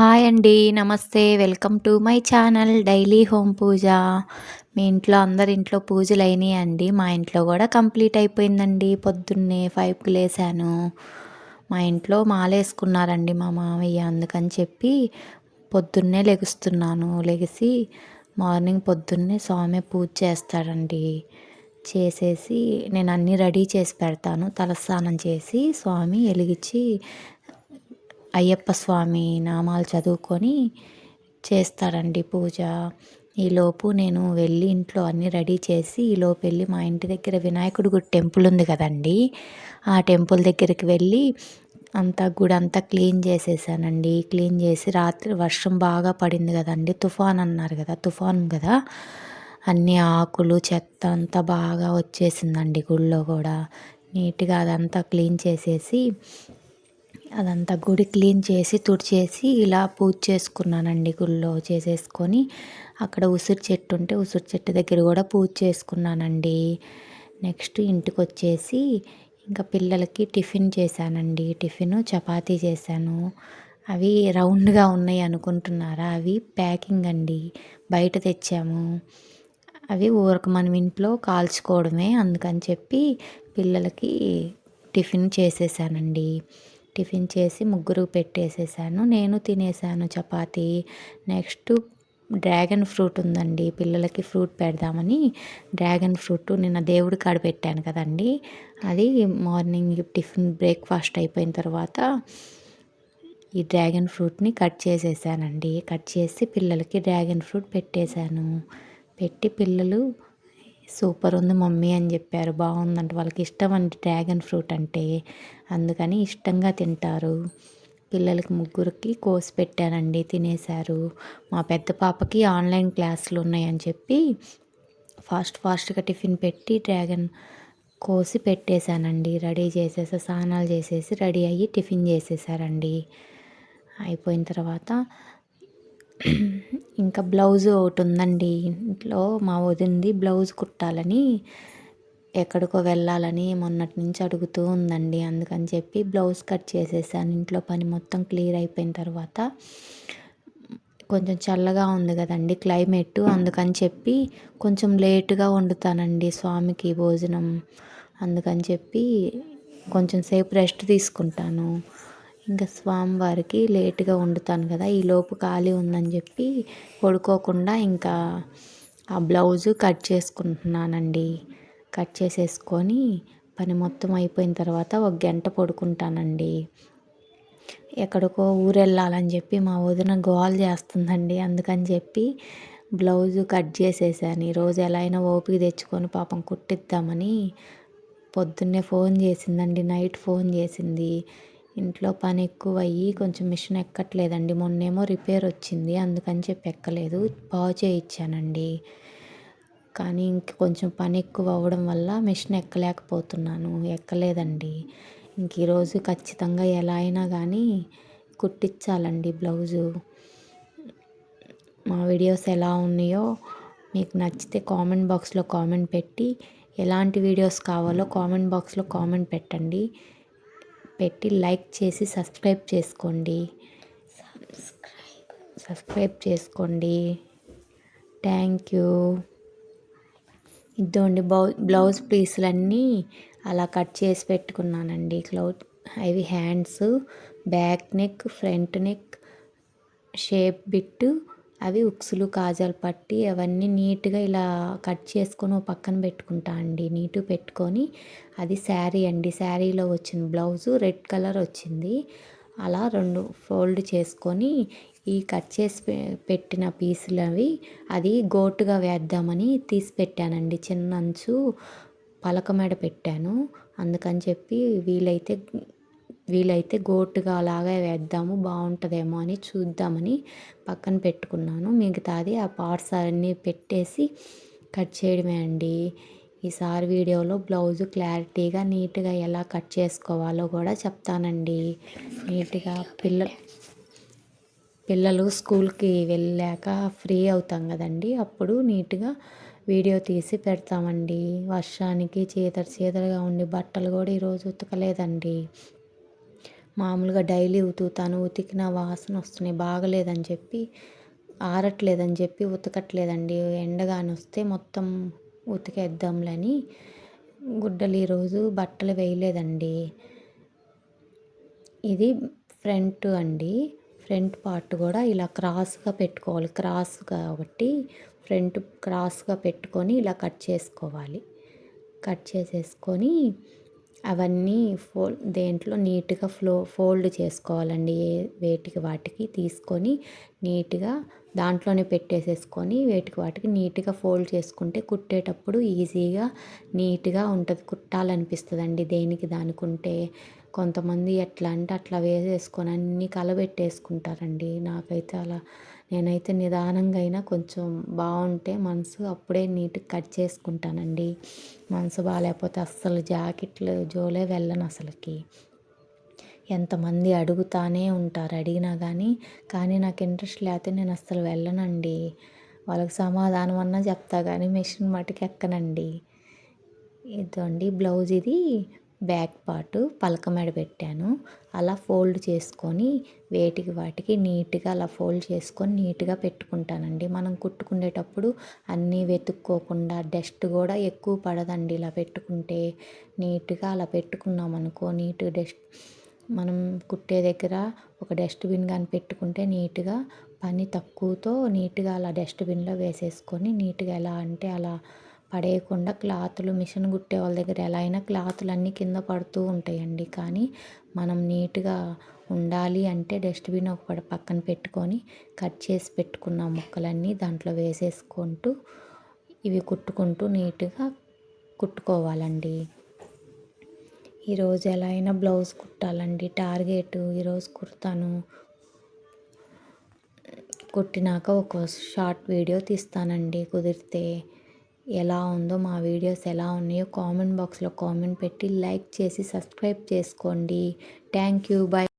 Hi అండి నమస్తే. Welcome to my channel daily home puja. మీ ఇంట్లో అందరి ఇంట్లో పూజలు అయినాయి అండి. మా ఇంట్లో కూడా కంప్లీట్ అయిపోయిందండి. పొద్దున్నే ఫైవ్కి లేసాను. మా ఇంట్లో మాలేసుకున్నారండి మా మామయ్య. అందుకని చెప్పి పొద్దున్నే లెగుస్తున్నాను. లెగిసి మార్నింగ్ పొద్దున్నే స్వామి పూజ చేస్తాడండి. చేసేసి నేను అన్నీ రెడీ చేసి పెడతాను. తలస్నానం చేసి స్వామి వెలిగించి అయ్యప్ప స్వామి నామాలు చదువుకొని చేస్తారండి పూజ. ఈలోపు నేను వెళ్ళి ఇంట్లో అన్నీ రెడీ చేసి ఈలోపు వెళ్ళి మా ఇంటి దగ్గర వినాయకుడి గుడి టెంపుల్ ఉంది కదండి. ఆ టెంపుల్ దగ్గరికి వెళ్ళి అంతా గుడి అంతా క్లీన్ చేసేసానండి. క్లీన్ చేసి రాత్రి వర్షం బాగా పడింది కదండి. తుఫాన్ అన్నారు కదా తుఫాన్ కదా. అన్ని ఆకులు చెత్త అంతా బాగా వచ్చేసిందండి గుళ్ళో కూడా. నీట్గా అదంతా క్లీన్ చేసేసి అదంతా గుడి క్లీన్ చేసి తుడిచేసి ఇలా పూజ చేసుకున్నానండి గుళ్ళో చేసేసుకొని. అక్కడ ఉసిరి చెట్టు ఉంటే ఉసిరి చెట్టు దగ్గర కూడా పూజ చేసుకున్నానండి. నెక్స్ట్ ఇంటికి వచ్చేసి ఇంకా పిల్లలకి టిఫిన్ చేశానండి. టిఫిన్ చపాతీ చేశాను. అవి రౌండ్గా ఉన్నాయి అనుకుంటున్నారా? అవి ప్యాకింగ్ అండి. బయట తెచ్చాము. అవి ఊరక మనం ఇంట్లో కాల్చుకోవడమే అందుకని చెప్పి పిల్లలకి టిఫిన్ చేసేసానండి. టిఫిన్ చేసి ముగ్గురు పెట్టేసేసాను. నేను తినేసాను చపాతి. నెక్స్ట్ డ్రాగన్ ఫ్రూట్ ఉందండి. పిల్లలకి ఫ్రూట్ పెడదామని డ్రాగన్ ఫ్రూట్ నిన్న దేవుడి కాడ పెట్టాను కదండి. అది మార్నింగ్ టిఫిన్ బ్రేక్ఫాస్ట్ అయిపోయిన తర్వాత ఈ డ్రాగన్ ఫ్రూట్ని కట్ చేసేసానండి. కట్ చేసి పిల్లలకి డ్రాగన్ ఫ్రూట్ పెట్టేశాను పెట్టి పిల్లలు సూపర్ ఉంది మమ్మీ అని చెప్పారు. బాగుందంటే. వాళ్ళకి ఇష్టం అండి డ్రాగన్ ఫ్రూట్ అంటే. అందుకని ఇష్టంగా తింటారు. పిల్లలకి ముగ్గురికి కోసి పెట్టానండి. తినేశారు. మా పెద్ద పాపకి ఆన్లైన్ క్లాసులు ఉన్నాయని చెప్పి ఫాస్ట్ ఫాస్ట్గా టిఫిన్ పెట్టి డ్రాగన్ కోసి పెట్టేశానండి. రెడీ చేసేసి స్నానాలు చేసేసి రెడీ అయ్యి టిఫిన్ చేసేసారండి అయిపోయిన తర్వాత ఇంకా బ్లౌజ్ ఒకటి ఉందండి ఇంట్లో మా వదింది బ్లౌజ్ కుట్టాలని ఎక్కడికో వెళ్ళాలని మొన్నటి నుంచి అడుగుతూ ఉందండి. అందుకని చెప్పి బ్లౌజ్ కట్ చేసేసాను. ఇంట్లో పని మొత్తం క్లియర్ అయిపోయిన తర్వాత కొంచెం చల్లగా ఉంది కదండి క్లైమేట్. అందుకని చెప్పి కొంచెం లేటుగా వండుతానండి స్వామికి భోజనం. అందుకని చెప్పి కొంచెం సేపు రెస్ట్ తీసుకుంటాను. ఇంకా స్వామివారికి లేటుగా వండుతాను కదా ఈ లోపు ఖాళీ ఉందని చెప్పి పడుకోకుండా ఇంకా ఆ బ్లౌజు కట్ చేసుకుంటున్నానండి. కట్ చేసేసుకొని పని మొత్తం అయిపోయిన తర్వాత ఒక గంట పడుకుంటానండి. ఎక్కడికో ఊరెళ్ళాలని చెప్పి మా వదిన గోల్ చేస్తుందండి. అందుకని చెప్పి బ్లౌజు కట్ చేసేసాను. ఈరోజు ఎలా అయినా ఓపిక తెచ్చుకొని పాపం కుట్టిద్దామని పొద్దున్నే ఫోన్ చేసిందండి. నైట్ ఫోన్ చేసింది. ఇంట్లో పని ఎక్కువ అయ్యి కొంచెం మిషన్ ఎక్కట్లేదండి. మొన్నేమో రిపేర్ వచ్చింది. అందుకని చెప్పి ఎక్కలేదు. బాగు చేయించానండి కానీ ఇంక కొంచెం పని ఎక్కువ అవ్వడం వల్ల మిషన్ ఎక్కలేకపోతున్నాను. ఎక్కలేదండి. ఇంక ఈరోజు ఖచ్చితంగా ఎలా అయినా కానీ కుట్టించాలండి బ్లౌజు. మా వీడియోస్ ఎలా ఉన్నాయో మీకు నచ్చితే కామెంట్ బాక్స్లో కామెంట్ పెట్టి ఎలాంటి వీడియోస్ కావాలో కామెంట్ బాక్స్లో కామెంట్ పెట్టండి. పెట్టి లైక్ చేసి సబ్స్క్రైబ్ చేసుకోండి. సబ్స్క్రైబ్ చేసుకోండి. Thank you. ఇద్దండి బౌ బ్లౌజ్ పీసులన్నీ అలా కట్ చేసి పెట్టుకున్నానండి. క్లౌత్ అవి hands back neck front neck shape bit అవి ఉక్సులు కాజాలు పట్టి అవన్నీ నీట్గా ఇలా కట్ చేసుకొని ఓ పక్కన పెట్టుకుంటా అండి. నీటు పెట్టుకొని అది శారీ అండి. శారీలో వచ్చిన బ్లౌజు రెడ్ కలర్ వచ్చింది. అలా రెండు ఫోల్డ్ చేసుకొని ఈ కట్ చేసి పెట్టిన పీసులు అవి అది గోటుగా వేద్దామని తీసి పెట్టానండి. చిన్న అంచు పలక పెట్టాను. అందుకని చెప్పి వీలైతే వీలైతే గోటుగా అలాగే వేద్దాము బాగుంటుందేమో అని చూద్దామని పక్కన పెట్టుకున్నాను. మిగతాది ఆ పార్ట్స్ అన్నీ పెట్టేసి కట్ చేయడమే అండి. ఈసారి వీడియోలో బ్లౌజ్ క్లారిటీగా నీట్గా ఎలా కట్ చేసుకోవాలో కూడా చెప్తానండి. నీట్గా పిల్ల పిల్లలు స్కూల్కి వెళ్ళాక ఫ్రీ అవుతాం కదండి అప్పుడు నీట్గా వీడియో తీసి పెడతామండి. వర్షానికి చీతర చీతరగా ఉండి బట్టలు కూడా ఈరోజు ఉతకలేదండి. మామూలుగా డైలీ ఉతుకుతాను ఉతికిన వాసన వస్తున్నాయి. బాగలేదని చెప్పి ఆరట్లేదని చెప్పి ఉతకట్లేదండి. ఎండగాని వస్తే మొత్తం ఉతికేద్దాంలని గుడ్డలు ఈరోజు బట్టలు వేయలేదండి. ఇది ఫ్రంట్ అండి. ఫ్రంట్ పార్ట్ కూడా ఇలా క్రాస్గా పెట్టుకోవాలి. క్రాస్ కాబట్టి ఫ్రంట్ క్రాస్గా పెట్టుకొని ఇలా కట్ చేసుకోవాలి. కట్ చేసేసుకొని అవన్నీ ఫో దేంట్లో నీట్గా ఫ్లో ఫోల్డ్ చేసుకోవాలండి. ఏ వేటికి వాటికి తీసుకొని నీట్గా దాంట్లోనే పెట్టేసేసుకొని వేటికి వాటికి నీట్గా ఫోల్డ్ చేసుకుంటే కుట్టేటప్పుడు ఈజీగా నీట్గా ఉంటుంది. కుట్టాలనిపిస్తుందండి దేనికి దానికుంటే. కొంతమంది ఎట్లా అంటే అట్లా వేసేసుకొని అన్నీ కలబెట్టేసుకుంటారండి. నాకైతే అలా నేనైతే నిదానంగా అయినా కొంచెం బాగుంటే మనసు అప్పుడే నీట్గా కట్ చేసుకుంటానండి. మనసు బాగాలేకపోతే అస్సలు జాకెట్లు జోలే వెళ్ళను అసలుకి. ఎంతమంది అడుగుతానే ఉంటారు అడిగినా కానీ కానీ నాకు ఇంట్రెస్ట్ లేకపోతే నేను అస్సలు వెళ్ళనండి. వాళ్ళకి సమాధానం అన్నా చెప్తా కానీ మిషన్ మటుకు ఎక్కనండి ఇదండి బ్లౌజ్ ఇది. బ్యాక్ పార్ట్ పలక మెడ పెట్టాను. అలా ఫోల్డ్ చేసుకొని వేటికి వాటికి నీట్గా అలా ఫోల్డ్ చేసుకొని నీట్గా పెట్టుకుంటానండి. మనం కుట్టుకునేటప్పుడు అన్నీ వెతుక్కోకుండా డస్ట్ కూడా ఎక్కువ పడదండి ఇలా పెట్టుకుంటే. నీట్గా అలా పెట్టుకున్నాం అనుకో నీట్గా డస్ట్ మనం కుట్టే దగ్గర ఒక డస్ట్బిన్ కానీ పెట్టుకుంటే నీట్గా పని తక్కువతో నీట్గా అలా డస్ట్బిన్లో వేసేసుకొని నీట్గా ఎలా అంటే అలా పడేయకుండా క్లాతులు మిషన్ కుట్టే వాళ్ళ దగ్గర ఎలా అయినా క్లాతులు అన్నీ కింద పడుతూ ఉంటాయండి. కానీ మనం నీట్గా ఉండాలి అంటే డస్ట్బిన్ ఒక పక్కన పెట్టుకొని కట్ చేసి పెట్టుకున్న ముక్కలన్నీ దాంట్లో వేసేసుకుంటూ ఇవి కుట్టుకుంటూ నీట్గా కుట్టుకోవాలండి. ఈరోజు ఎలా అయినా బ్లౌజ్ కుట్టాలండి. టార్గెట్ ఈరోజు కుడతాను కుట్టినాక ఒక షార్ట్ వీడియో తీస్తానండి. కుదిరితే ఎలా ఉందో మా వీడియోస్ ఎలా ఉన్నాయో కామెంట్ బాక్స్లో కామెంట్ పెట్టి లైక్ చేసి సబ్స్క్రైబ్ చేసుకోండి. Thank you. బాయ్